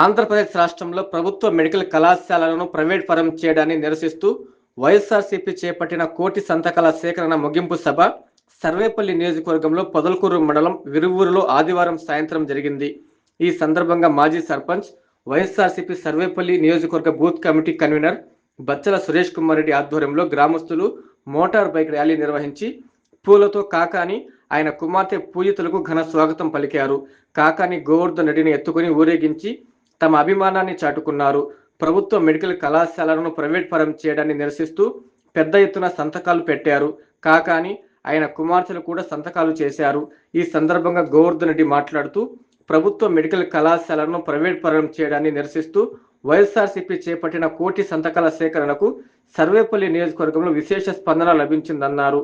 ఆంధ్రప్రదేశ్ రాష్ట్రంలో ప్రభుత్వ మెడికల్ కళాశాలలను ప్రైవేట్ పరం చేయడాన్ని నిరసిస్తూ వైఎస్ఆర్సీపీ చేపట్టిన కోటి సంతకాల సేకరణ ముగింపు సభ సర్వేపల్లి నియోజకవర్గంలో పొదలకూరు మండలం విరువూరులో ఆదివారం సాయంత్రం జరిగింది. ఈ సందర్భంగా మాజీ సర్పంచ్ వైఎస్ఆర్సీపీ సర్వేపల్లి నియోజకవర్గ బూత్ కమిటీ కన్వీనర్ బచ్చల సురేష్ కుమార్ రెడ్డి ఆధ్వర్యంలో గ్రామస్తులు మోటార్ బైక్ ర్యాలీ నిర్వహించి పూలతో కాకాని ఆయన కుమార్తె పూజితులకు ఘన స్వాగతం పలికారు. కాకాని గోవర్ధన్ రెడ్డిని ఎత్తుకుని ఊరేగించి తమ అభిమానాన్ని చాటుకున్నారు. ప్రభుత్వ మెడికల్ కళాశాలను ప్రైవేట్ పరం చేయడాన్ని నిరసిస్తూ పెద్ద ఎత్తున సంతకాలు పెట్టారు. కాకాని ఆయన కుమార్తెలు కూడా సంతకాలు చేశారు. ఈ సందర్భంగా గోవర్ధన్ రెడ్డి మాట్లాడుతూ ప్రభుత్వ మెడికల్ కళాశాలను ప్రైవేట్ పరం చేయడాన్ని నిరసిస్తూ వైఎస్ఆర్సీపీ చేపట్టిన కోటి సంతకాల సేకరణకు సర్వేపల్లి నియోజకవర్గంలో విశేష స్పందన లభించిందన్నారు.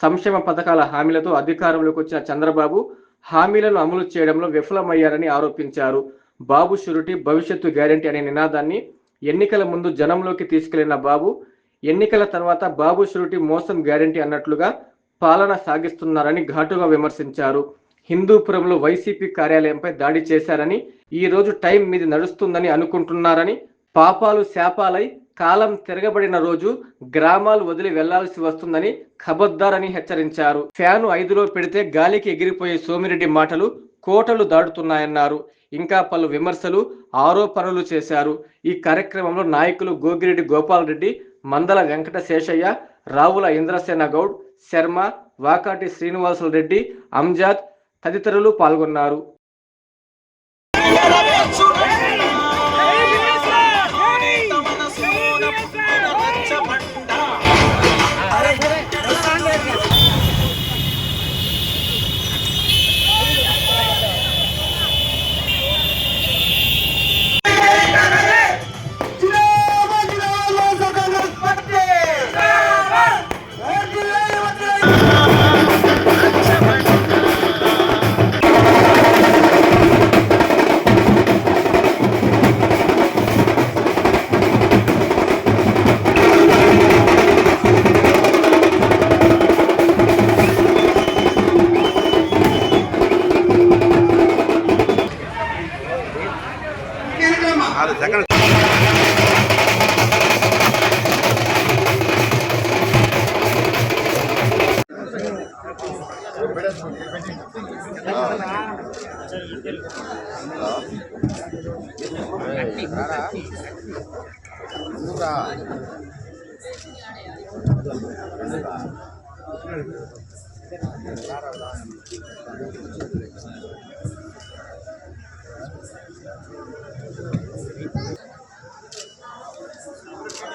సంక్షేమ పథకాల హామీలతో అధికారంలోకి వచ్చిన చంద్రబాబు హామీలను అమలు చేయడంలో విఫలమయ్యారని ఆరోపించారు. బాబు షురిటీ భవిష్యత్తు గ్యారెంటీ అనే నినాదాన్ని ఎన్నికల ముందు జనంలోకి తీసుకెళ్ళిన బాబు ఎన్నికల తర్వాత బాబు షురిటీ మోసం గ్యారెంటీ అన్నట్లుగా పాలన సాగిస్తున్నారని ఘాటుగా విమర్శించారు. హిందూపురంలో వైసీపీ కార్యాలయంపై దాడి చేశారని ఈ రోజు టైం మీద నడుస్తుందని అనుకుంటున్నారని పాపాలు శాపాలై కాలం తిరగబడిన రోజు గ్రామాలు వదిలి వెళ్ళాల్సి వస్తుందని ఖబర్దారని హెచ్చరించారు. ఫ్యాను ఐదులో పెడితే గాలికి ఎగిరిపోయే సోమిరెడ్డి మాటలు కోటలు దాటుతున్నాయన్నారు. ఇంకా పలు విమర్శలు ఆరోపణలు చేశారు. ఈ కార్యక్రమంలో నాయకులు గోగిరెడ్డి గోపాల్ రెడ్డి మందల వెంకట శేషయ్య రావుల ఇంద్రసేన గౌడ్ శర్మ వాకాటి శ్రీనివాసులు రెడ్డి అంజాద్ తదితరులు పాల్గొన్నారు.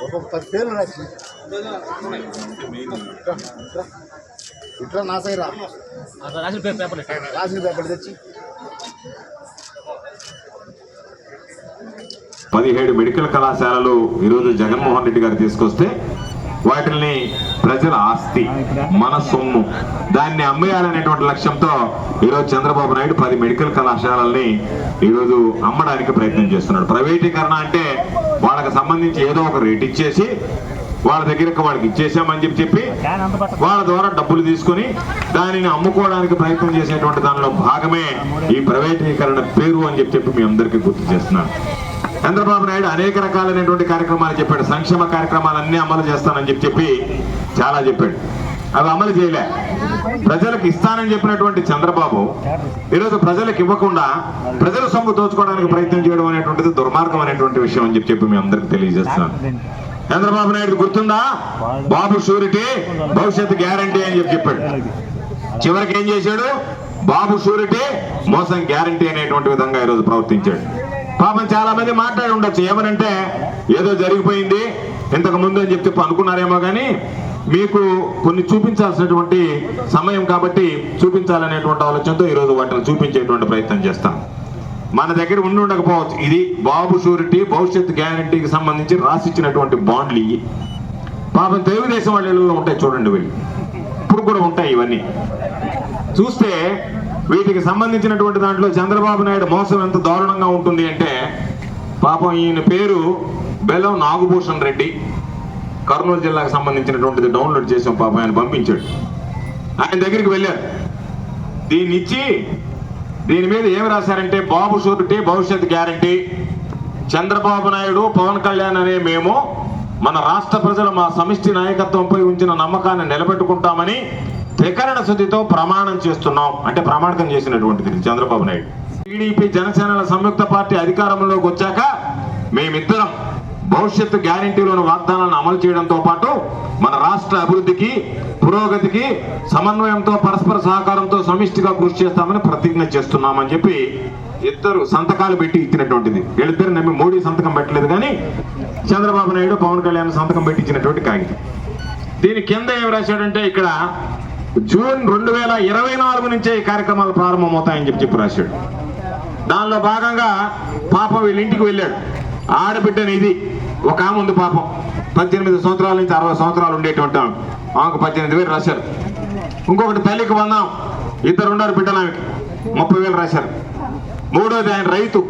ఒక్కొక్క పది పేర్లు రాసి ఇట్లా నా సైడ్ రాసిన పేపర్ రాసిన పేపర్ తెచ్చి పదిహేడు మెడికల్ కళాశాలలు ఈరోజు జగన్మోహన్ రెడ్డి గారు తీసుకొస్తే వాటిని ప్రజల ఆస్తి మన సొమ్ము. దాన్ని అమ్మేయాలనేటువంటి లక్ష్యంతో ఈరోజు చంద్రబాబు నాయుడు పది మెడికల్ కళాశాలల్ని ఈరోజు అమ్మడానికి ప్రయత్నం చేస్తున్నాడు. ప్రైవేటీకరణ అంటే వాళ్ళకి సంబంధించి ఏదో ఒక రేట్ ఇచ్చేసి వాళ్ళ దగ్గరకు వాళ్ళకి ఇచ్చేసామని చెప్పి చెప్పి వాళ్ళ ద్వారా డబ్బులు తీసుకొని దానిని అమ్ముకోవడానికి ప్రయత్నం చేసేటువంటి దానిలో భాగమే ఈ ప్రైవేటీకరణ పేరు అని చెప్పి చెప్పి మీ అందరికీ గుర్తు చేస్తున్నాను చంద్రబాబు నాయుడు అనేక రకాలైనటువంటి కార్యక్రమాలు చెప్పాడు. సంక్షేమ కార్యక్రమాలన్నీ అమలు చేస్తానని చెప్పి చెప్పి చాలా చెప్పాడు. అవి అమలు చేయలే. ప్రజలకు ఇస్తానని చెప్పినటువంటి చంద్రబాబు ఈరోజు ప్రజలకు ఇవ్వకుండా ప్రజల సొమ్ము దోచుకోవడానికి ప్రయత్నం చేయడం అనేటువంటిది దుర్మార్గం అనేటువంటి విషయం అని చెప్పి చెప్పి మీ అందరికి తెలియజేస్తున్నాను. చంద్రబాబు నాయుడు గుర్తుందా? బాబు షూరిటీ భవిష్యత్తు గ్యారంటీ అని చెప్పి చెప్పాడు. చివరికి ఏం చేశాడు? బాబు షూరిటీ మోసం గ్యారంటీ అనేటువంటి విధంగా ఈరోజు ప్రవర్తించాడు. పాపం చాలా మంది మాట్లాడి ఉండొచ్చు. ఏమనంటే ఏదో జరిగిపోయింది ఇంతకు ముందు అని చెప్పి అనుకున్నారేమో కానీ మీకు కొన్ని చూపించాల్సినటువంటి సమయం కాబట్టి చూపించాలనేటువంటి ఆలోచనతో ఈరోజు వాటిని చూపించేటువంటి ప్రయత్నం చేస్తాం. మన దగ్గర ఉండి ఉండకపోవచ్చు. ఇది బాబు షూరిటీ భవిష్యత్ గ్యారంటీకి సంబంధించి రాసిచ్చినటువంటి బాండ్లు ఇవి పాపం తెలుగుదేశం వాళ్ళ ఉంటాయి చూడండి వీళ్ళు. ఇప్పుడు కూడా ఉంటాయి ఇవన్నీ. చూస్తే వీటికి సంబంధించినటువంటి దాంట్లో చంద్రబాబు నాయుడు మోసం ఎంత దారుణంగా ఉంటుంది అంటే పాపం ఈయన పేరు బెల్లం నాగభూషణ్ రెడ్డి. కర్నూలు జిల్లాకు సంబంధించినటువంటిది డౌన్లోడ్ చేసాం పాప ఆయన పంపించాడు. ఆయన దగ్గరికి వెళ్ళారు. దీన్ని ఇచ్చి దీని మీద ఏమి రాశారంటే బాబు షూరిటీ భవిష్యత్ గ్యారంటీ. చంద్రబాబు నాయుడు పవన్ కళ్యాణ్ అనే మేము మన రాష్ట్ర ప్రజలు మా సమిష్టి నాయకత్వంపై ఉంచిన నమ్మకాన్ని నిలబెట్టుకుంటామని త్రికరణ శుద్ధితో ప్రమాణం చేస్తున్నాం. అంటే ప్రమాణకం చేసినటువంటిది చంద్రబాబు నాయుడు. టీడీపీ జనసేనల సంయుక్త పార్టీ అధికారంలోకి వచ్చాక మేమిద్దరం భవిష్యత్తు గ్యారంటీలోని వాగ్దానాలను అమలు చేయడంతో పాటు మన రాష్ట్ర అభివృద్ధికి పురోగతికి సమన్వయంతో పరస్పర సహకారంతో సమిష్టిగా కృషి చేస్తామని ప్రతిజ్ఞ చేస్తున్నామని చెప్పి ఇద్దరు సంతకాలు పెట్టి ఇచ్చినటువంటిది. వీళ్ళిద్దరు నమ్మి మోడీ సంతకం పెట్టలేదు కానీ చంద్రబాబు నాయుడు పవన్ కళ్యాణ్ సంతకం పెట్టి ఇచ్చినటువంటి కాగితం. దీని కింద ఏం రాశాడంటే ఇక్కడ జూన్ రెండు వేల ఇరవై నాలుగు నుంచే ఈ కార్యక్రమాలు ప్రారంభమవుతాయని చెప్పి చెప్పి రాశాడు. దానిలో భాగంగా పాప వీళ్ళ ఇంటికి వెళ్ళాడు. ఆడబిడ్డని ఇది ఒక ఆమె ఉంది పాపం. పద్దెనిమిది సంవత్సరాల నుంచి అరవై సంవత్సరాలు ఉండేటువంటి ఆమె. ఆమెకు పద్దెనిమిది వేలు రాశారు. ఇంకొకటి తల్లికి వందాం ఇద్దరు ఉన్నారు బిడ్డలు ఆమెకి. ముప్పై వేలు రాశారు. మూడోది ఆయన రైతు.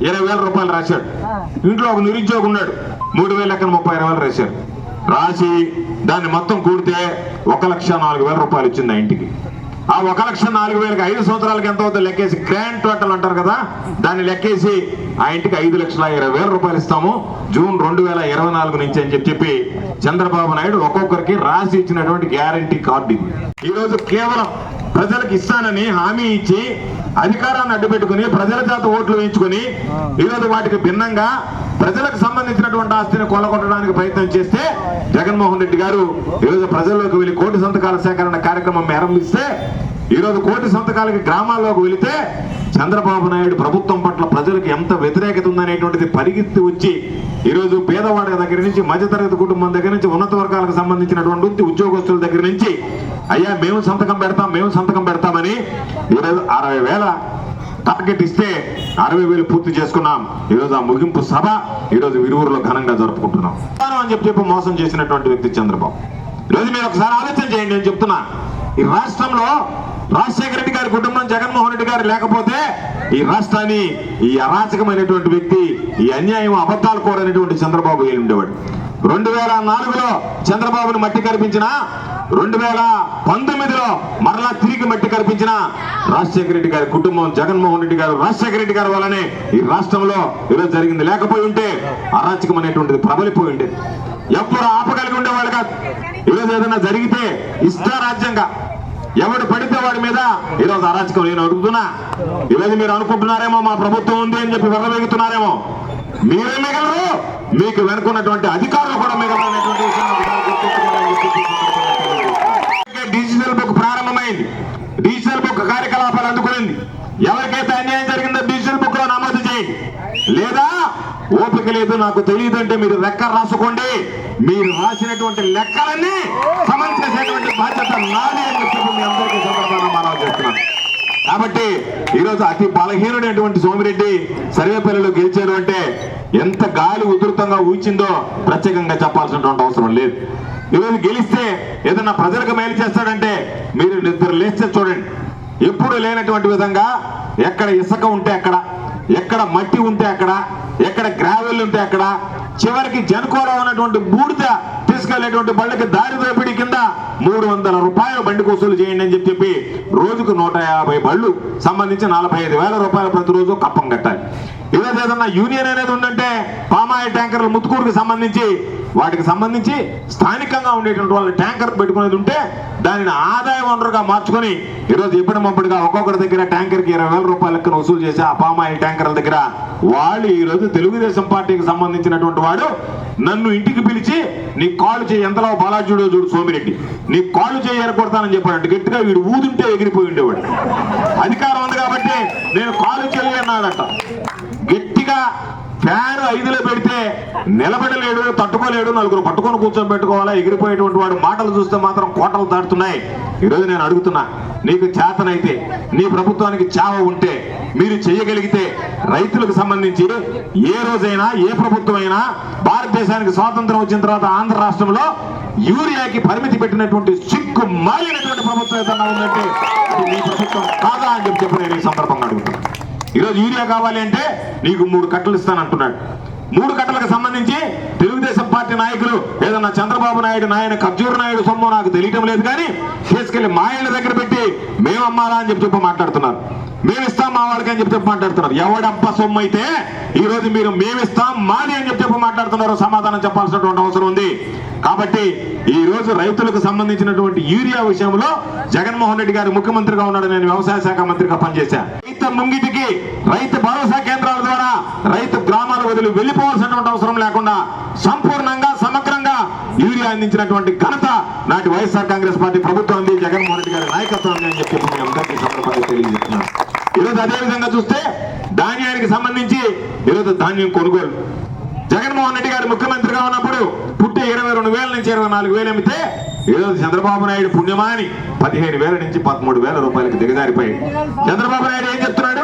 ఇరవై వేల రూపాయలు రాశాడు. ఇంట్లో ఒక నిరుద్యోగి ఉన్నాడు. మూడు వేల లెక్కన ముప్పై ఇరవై వేలు రాశారు. రాసి దాన్ని మొత్తం కూడితే ఒక లక్ష నాలుగు వేల రూపాయలు ఇచ్చింది ఆ ఇంటికి. ఆ ఒక లక్ష నాలుగు వేలకి ఐదు సంవత్సరాలకి ఎంత అవుతుందో లెక్కేసి గ్రాండ్ టోటల్ అంటారు కదా? దాన్ని లెక్కేసి ఆ ఇంటికి ఐదు లక్షల ఇరవై వేల రూపాయలు ఇస్తాము. జూన్ రెండు వేల ఇరవై నాలుగు నుంచి అని చెప్పి చెప్పి చంద్రబాబు నాయుడు ఒక్కొక్కరికి రాసి ఇచ్చినటువంటి గ్యారంటీ కార్డు ఇది. ఈరోజు కేవలం ప్రజలకు ఇస్తానని హామీ ఇచ్చి అధికారాన్ని అడ్డుపెట్టుకుని ప్రజల చేత ఓట్లు వేయించుకుని ఈరోజు వాటికి భిన్నంగా ప్రజలకు సంబంధించినటువంటి ఆస్తిని కొల్లగొట్టడానికి ప్రయత్నం చేస్తే జగన్మోహన్ రెడ్డి గారు ఈరోజు ప్రజల్లోకి వెళ్ళి కోటి సంతకాల సేకరణ కార్యక్రమం ప్రారంభిస్తే ఈరోజు కోటి సంతకాలకి గ్రామాల్లోకి వెళితే చంద్రబాబు నాయుడు ప్రభుత్వం పట్ల ప్రజలకు ఎంత వ్యతిరేకత ఉందనేటువంటిది పరిగెత్తి వచ్చి ఈరోజు పేదవాడి దగ్గర నుంచి మధ్యతరగతి కుటుంబం దగ్గర నుంచి ఉన్నత వర్గాలకు సంబంధించినటువంటి ఉద్యోగస్తుల దగ్గర నుంచి అయ్యా మేము సంతకం పెడతాం మేము సంతకం పెడతామని ఈరోజు అరవై వేల టార్గెట్ ఇస్తే అరవై వేలు పూర్తి చేసుకున్నాం. ఈరోజు ఆ ముగింపు సభ ఈరోజు విరువురులో ఘనంగా జరుపుకుంటున్నాం. అని చెప్పి చెప్పి మోసం చేసినటువంటి వ్యక్తి చంద్రబాబు. ఈరోజు మీరు ఒకసారి ఆలోచన చేయండి నేను చెప్తున్నా. ఈ రాష్ట్రంలో రాజశేఖర రెడ్డి గారి కుటుంబం జగన్మోహన్ రెడ్డి గారు లేకపోతే ఈ రాష్ట్రాన్ని ఈ అరాచకమైనటువంటి వ్యక్తి ఈ అన్యాయం అబద్ధాలు కోరనేటువంటి చంద్రబాబు ఏలి ఉండేవాడు రెండు వేల నాలుగులో చంద్రబాబును మట్టి కనిపించిన రెండు వేల పంతొమ్మిదిలో మరలా తిరిగి మట్టి కనిపించిన రాజశేఖర రెడ్డి గారి కుటుంబం జగన్మోహన్ రెడ్డి గారు రాజశేఖర రెడ్డి గారి వల్లనే ఈ రాష్ట్రంలో ఈరోజు జరిగింది. లేకపోయి ఉంటే అరాచకం అనేటువంటిది ప్రబలిపోయి ఉండేది. ఎప్పుడు ఆపగలిగి ఉండేవాళ్ళు కాదు. ఈరోజు ఏదైనా జరిగితే ఇష్టారాజ్యంగా ఎవడు పడితే వాడి మీద ఈరోజు అరాచకం నేను అడుగుతున్నా. ఈరోజు మీరు అనుకుంటున్నారేమో మా ప్రభుత్వం ఉంది అని చెప్పి వెళ్ళవేగుతున్నారేమో మీరే మిగలరు? మీకు వెనుకున్నటువంటి అధికారులు కూడా మీరు డిజిటల్ బుక్ ప్రారంభమైంది. డిజిటల్ బుక్ కార్యకలాపాలు అందుకునింది. ఎవరికైతే అన్యాయం జరిగిందో డిజిటల్ బుక్లో నమోదు చేయండి. లేదా ఓపిక లేదు నాకు తెలియదు అంటే మీరు లెక్క రాసుకోండి. మీరు రాసినటువంటి లెక్కలన్నీ సమన్ చేసేటువంటి బాధ్యత నాది అని చెప్పి మీ అందరికీ సందర్భంగా మనం చేస్తున్నాను కాబట్టి ఈరోజు అతి బలహీనుడైనటువంటి సోమిరెడ్డి సర్వేపల్లిలో గెలిచారు అంటే ఎంత గాలి ఉధృతంగా ఊచిందో ప్రత్యేకంగా చెప్పాల్సినటువంటి అవసరం లేదు. ఈరోజు గెలిస్తే ఏదన్నా ప్రజలకు మేలు చేస్తాడంటే మీరు నిద్ర లేస్తే చూడండి. ఎప్పుడు లేనటువంటి విధంగా ఎక్కడ ఇసుక ఉంటే అక్కడ ఎక్కడ మట్టి ఉంటే అక్కడ ఎక్కడ గ్రావెల్ ఉంటే అక్కడ చివరికి జనకోలో ఉన్నటువంటి బూడిద తీసుకెళ్ళేటువంటి బళ్ళకి దారి దోపిడీ కింద మూడు వందల రూపాయలు బండి వసూలు చేయండి అని చెప్పి చెప్పి రోజుకు నూట యాభై బళ్ళు సంబంధించి నలభై ఐదు వేల రూపాయలు ప్రతిరోజు కప్పం కట్టాలి. ఈరోజు ఏదన్నా యూనియన్ అనేది ఉందంటే పామాయిల్ ట్యాంకర్లు ముత్తుకూరుకు సంబంధించి వాటికి సంబంధించి స్థానికంగా ఉండేటువంటి వాళ్ళు ట్యాంకర్ పెట్టుకునేది ఉంటే దానిని ఆదాయ వనరుగా మార్చుకొని ఈరోజు ఇప్పటిమప్పటిగా ఒక్కొక్కరి దగ్గర ట్యాంకర్కి ఇరవై వేల రూపాయల లెక్కన వసూలు చేసి ఆ పామాయిల్ ట్యాంకర్ల దగ్గర వాళ్ళు ఈరోజు తెలుగుదేశం పార్టీకి సంబంధించినటువంటి వాడు నన్ను ఇంటికి పిలిచి నీ కాలు చేయి ఎంతలో బాలాజీడో చూడు సోమిరెడ్డి. నీ కాలు చేయి ఎరగొడతానని చెప్పాడు గట్టిగా వీడు ఊదుంటే ఎగిరిపోయి ఉండేవాడు. అధికారం ఉంది కాబట్టి నేను కాలు చెల్లి ఫ్యాన్ ఐదులో పెడితే నిలబడలేడు తట్టుకోలేడు నలుగురు పట్టుకొని కూర్చోబెట్టుకోవాలా ఎగిరిపోయేటువంటి వాడు మాటలు చూస్తే మాత్రం కోటలు దాటుతున్నాయి. ఈరోజు నేను అడుగుతున్నా నీకు చేతనైతే నీ ప్రభుత్వానికి చావ ఉంటే మీరు చేయగలిగితే రైతులకు సంబంధించి ఏ రోజైనా ఏ ప్రభుత్వం అయినా భారతదేశానికి స్వాతంత్రం వచ్చిన తర్వాత ఆంధ్ర రాష్ట్రంలో యూరియాకి పరిమితి పెట్టినటువంటి చిక్కు మారినటువంటి ప్రభుత్వం ఏదన్నా ఉందంటే మీ ప్రభుత్వం కాదా అని చెప్పి చెప్పి నేను ఈ సందర్భంగా అడుగుతున్నాను ఈరోజు యూరియా కావాలి అంటే నీకు మూడు కట్టలు ఇస్తానంటున్నాడు మూడు కట్టలకు సంబంధించి తెలుగుదేశం పార్టీ నాయకులు ఏదన్నా చంద్రబాబు నాయుడు నాయన ఖర్జూర నాయుడు సొమ్ము నాకు తెలియటం లేదు కానీ తీసుకెళ్ళి మా దగ్గర పెట్టి మేము అమ్మాలా అని చెప్పి చెప్పి మాట్లాడుతున్నారు. మేము ఇస్తాం మా వాళ్ళకి అని చెప్పి చెప్పి మాట్లాడుతున్నారు. ఎవడప్ప సొమ్ము అయితే ఈ రోజు మీరు మేమిస్తాం మాది అని చెప్పి చెప్పి మాట్లాడుతున్నారు సమాధానం చెప్పాల్సినటువంటి అవసరం ఉంది. కాబట్టి ఈ రోజు రైతులకు సంబంధించినటువంటి యూరియా విషయంలో జగన్మోహన్ రెడ్డి గారు ముఖ్యమంత్రిగా ఉన్నాడు. నేను వ్యవసాయ శాఖ మంత్రిగా పనిచేశా. రైతు ముంగిటికి రైతు భరోసా కేంద్రాల ద్వారా రైతు గ్రామాల వదిలి వెళ్ళిపోవాల్సినటువంటి అవసరం లేకుండా సంపూర్ణంగా సమగ్రంగా యూరియా అందించినటువంటి ఘనత నాటి వైఎస్ఆర్ కాంగ్రెస్ పార్టీ ప్రభుత్వం ఉంది జగన్మోహన్ రెడ్డి గారి నాయకత్వం అని చెప్పి మీ అందరికీ ఈ సందర్భంగా తెలియజేస్తున్నాను. ఈరోజు అదే విధంగా చూస్తే ధాన్యానికి సంబంధించి ఈరోజు ధాన్యం కొనుగోలు. జగన్మోహన్ రెడ్డి గారు ముఖ్యమంత్రిగా ఉన్నప్పుడు పుట్టి ఇరవై రెండు వేల నుంచి ఇరవై నాలుగు వేలు అమ్మితే ఏదో చంద్రబాబు నాయుడు పుణ్యమాని. పదిహేను వేల నుంచి పదమూడు వేల రూపాయలకు దిగజారిపోయి. చంద్రబాబు నాయుడు ఏం చెప్తున్నాడు?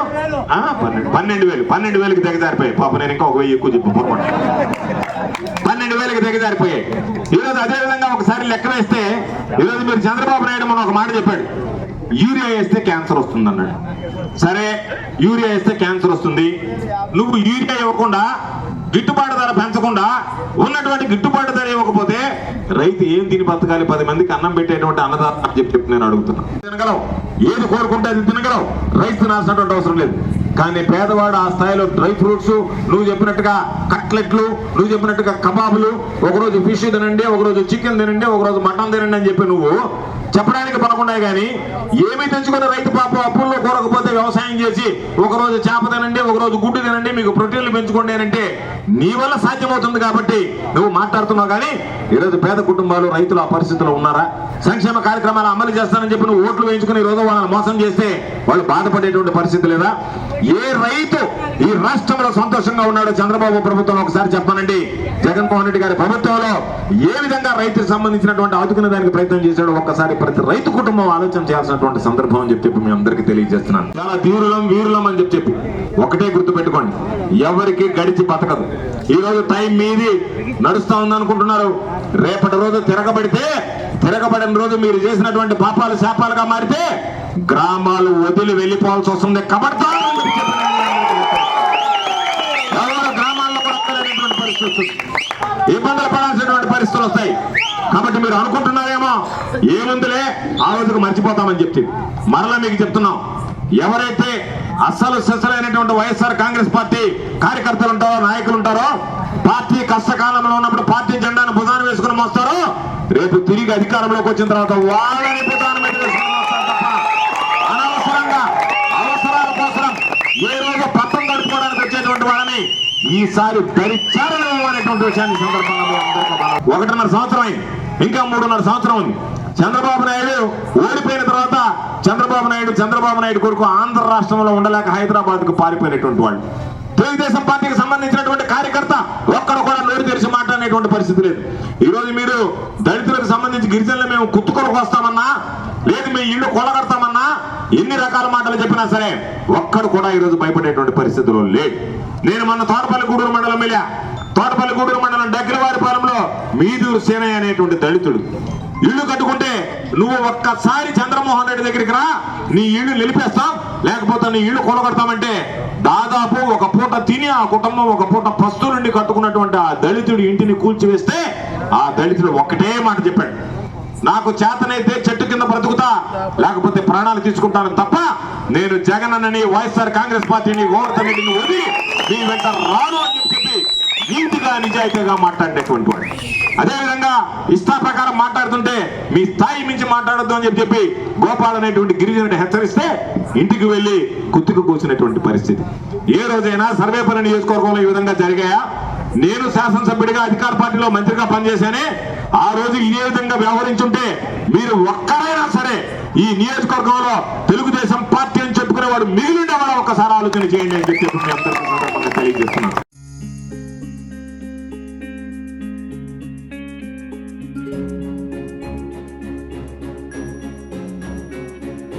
పన్నెండు పన్నెండు వేలు పన్నెండు వేలకు దిగజారిపోయి పాప నేను ఇంకా ఒక వెయ్యి ఎక్కువ చెప్పు పొరపాటు పన్నెండు వేలకు దిగజారిపోయాయి. ఈరోజు అదేవిధంగా ఒకసారి లెక్క వేస్తే ఈరోజు మీరు చంద్రబాబు నాయుడు మన ఒక మాట చెప్పాడు. యూరియా వేస్తే క్యాన్సర్ వస్తుంది అన్నాడు సరే యూరియా వేస్తే క్యాన్సర్ వస్తుంది. నువ్వు యూరియా ఇవ్వకుండా గిట్టుబాటు ధర పెంచకుండా ఉన్నటువంటి గిట్టుబాటు ధర ఇవ్వకపోతే రైతు ఏం తిని బతకాలి? పది మందికి అన్నం పెట్టేటువంటి అన్నదాత అని చెప్పి నేను అడుగుతున్నా. తినగలవు. ఏది కోరుకుంటే అది తినగలవు. రైతు తినాల్సినటువంటి అవసరం లేదు. కానీ పేదవాడు ఆ స్థాయిలో డ్రై ఫ్రూట్స్ నువ్వు చెప్పినట్టుగా కట్లెట్లు నువ్వు చెప్పినట్టుగా కబాబులు ఒకరోజు ఫిష్ తినండి ఒకరోజు చికెన్ తినండి ఒకరోజు మటన్ తినండి అని చెప్పి నువ్వు చెప్పడానికి పనుకున్నాయి కానీ ఏమి తెచ్చుకున్న రైతు పాప అప్పుల్లో కూరకపోతే వ్యవసాయం చేసి ఒకరోజు చేప తినండి ఒకరోజు గుడ్డు తినండి మీకు ప్రోటీన్లు పెంచుకోండి అంటే నీ వల్ల సాధ్యమవుతుంది కాబట్టి నువ్వు మాట్లాడుతున్నావు కానీ ఈరోజు పేద కుటుంబాలు రైతులు ఆ పరిస్థితిలో ఉన్నారా? సంక్షేమ కార్యక్రమాలు అమలు చేస్తానని చెప్పి నువ్వు ఓట్లు వేయించుకుని ఈరోజు రోజు వాళ్ళని మోసం చేస్తే వాళ్ళు బాధపడేటువంటి పరిస్థితి లేదా? ఏ రైతు ఈ రాష్ట్రంలో సంతోషంగా ఉన్నాడో చంద్రబాబు ప్రభుత్వం ఒకసారి చెప్పానండి. జగన్మోహన్ రెడ్డి గారి ప్రభుత్వంలో ఏ విధంగా రైతుకు సంబంధించినటువంటి ఆదుకునే దానికి ప్రయత్నం చేశాడో ఒక్కసారి ప్రతి రైతు కుటుంబం ఆలోచన చేయాల్సినటువంటి సందర్భం అని చెప్పి మీ అందరికీ తెలియజేస్తున్నాను. చాలా ధీరులం వీరులం అని చెప్పి చెప్పి. ఒకటే గుర్తు పెట్టుకోండి ఎవరికి గడిచి బతకదు. ఈ రోజు టైం మీది. నడుస్తా ఉందనుకుంటున్నారు రేపటి రోజు తిరగబడితే తిరగబడిన రోజు మీరు చేసినటువంటి పాపాలు శాపాలుగా మారితే గ్రామాలు వదిలి వెళ్ళిపోవాల్సి వస్తుంది. కబడతా గ్రామాల్లో పరిస్థితి వస్తుంది. ఇబ్బందులు పడాల్సినటువంటి పరిస్థితులు వస్తాయి కాబట్టి మీరు అనుకుంటున్నారేమో ఏముందిలే ఆ రోజుకు మర్చిపోతామని చెప్పి మరలా మీకు చెప్తున్నాం ఎవరైతే అస్సలు సెసలైనటువంటి వైఎస్ఆర్ కాంగ్రెస్ పార్టీ కార్యకర్తలు ఉంటారో నాయకులు ఉంటారో పార్టీ కష్టకాలంలో ఉన్నప్పుడు పార్టీ జెండాను భుజాన్ని వేసుకుని మోస్తారో రేపు తిరిగి అధికారంలోకి వచ్చిన తర్వాత వాళ్ళని భుజాన్ని మీద వేసుకుని మోస్తారు తప్ప అనవసరంగా అవసరాల కోసం ఏ రోజు పట్టం గడుపుకోవడానికి ఈసారి దరిచారలేము అనేటువంటి విషయాన్ని ఈ సందర్భంగా ఒకటిన్నర సంవత్సరం ఇంకా మూడున్నర సంవత్సరం ఉంది. చంద్రబాబు నాయుడు ఓడిపోయిన తర్వాత చంద్రబాబు నాయుడు చంద్రబాబు నాయుడు కొడుకు ఆంధ్ర రాష్ట్రంలో ఉండలేక హైదరాబాద్కు పారిపోయినటువంటి వాళ్ళు. తెలుగుదేశం పార్టీకి సంబంధించినటువంటి కార్యకర్త ఒక్కడు కూడా నోరు తెరిచి మాట్లాడేటువంటి పరిస్థితి లేదు. ఈ రోజు మీరు దళితులకు సంబంధించి గిరిజనులు మేము కుత్తుకొరకు వస్తామన్నా లేదు మీ ఇల్లు కొలగడతామన్నా ఎన్ని రకాల మాటలు చెప్పినా సరే ఒక్కడు కూడా ఈ రోజు భయపడేటువంటి పరిస్థితులు లేడు. నేను మొన్న తోటపల్లి గూడూరు మండలం వెళ్ళా. తోటపల్లి గూడూరు మండలం దగ్గరవారిపాలెంలో మీదూరు సేనయ్య అనేటువంటి దళితుడు. ఇల్లు కట్టుకుంటే నువ్వు ఒక్కసారి చంద్రమోహన్ రెడ్డి దగ్గరికి రా నీ ఇల్లు నిలిపేస్తాం. లేకపోతే నీ ఇల్లు కొలగడతామంటే దాదాపు ఒక పూట తిని ఆ కుటుంబం ఒక పూట పస్తు నుండి కట్టుకున్నటువంటి ఆ దళితుడి ఇంటిని కూల్చివేస్తే ఆ దళితుడు ఒక్కటే మాట చెప్పాడు. నాకు చేతనైతే చెట్టు కింద బ్రతుకుతా లేకపోతే ప్రాణాలు తీసుకుంటాను తప్ప నేను జగన్ అన్నని వైఎస్ఆర్ కాంగ్రెస్ పార్టీని ఓడతని వదిలి మీ వెంట రాను అని చెప్పి నీతిగా నిజాయితీగా మాట్లాడేటువంటి వాడు. అదేవిధంగా ఇష్టా ప్రకారం మాట్లాడుతుంటే మీ స్థాయి మించి మాట్లాడద్దు అని చెప్పి చెప్పి గోపాల్ అనేటువంటి గిరిజనుడు హెచ్చరిస్తే ఇంటికి వెళ్ళి కుత్తికి కూర్చున్నటువంటి పరిస్థితి. ఏ రోజైనా సర్వేపల్లి నియోజకవర్గంలో ఈ విధంగా జరిగాయా? నేను శాసనసభ్యుడిగా అధికార పార్టీలో మంత్రిగా పనిచేశానే ఆ రోజు ఇదే విధంగా వ్యవహరించుంటే మీరు ఒక్కరైనా సరే ఈ నియోజకవర్గంలో తెలుగుదేశం పార్టీ అని చెప్పుకునేవాడు మిగిలిండే వాళ్ళ ఒక్కసారి ఆలోచన చేయండి అని చెప్పి మీ అందరికీ సందర్భంగా తెలియజేస్తున్నాను.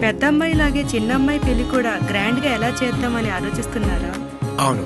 పెద్దమ్మాయి లాగే చిన్నమ్మాయి పెళ్ళి కూడా గ్రాండ్గా ఎలా చేద్దామని ఆలోచిస్తున్నారా? అవును.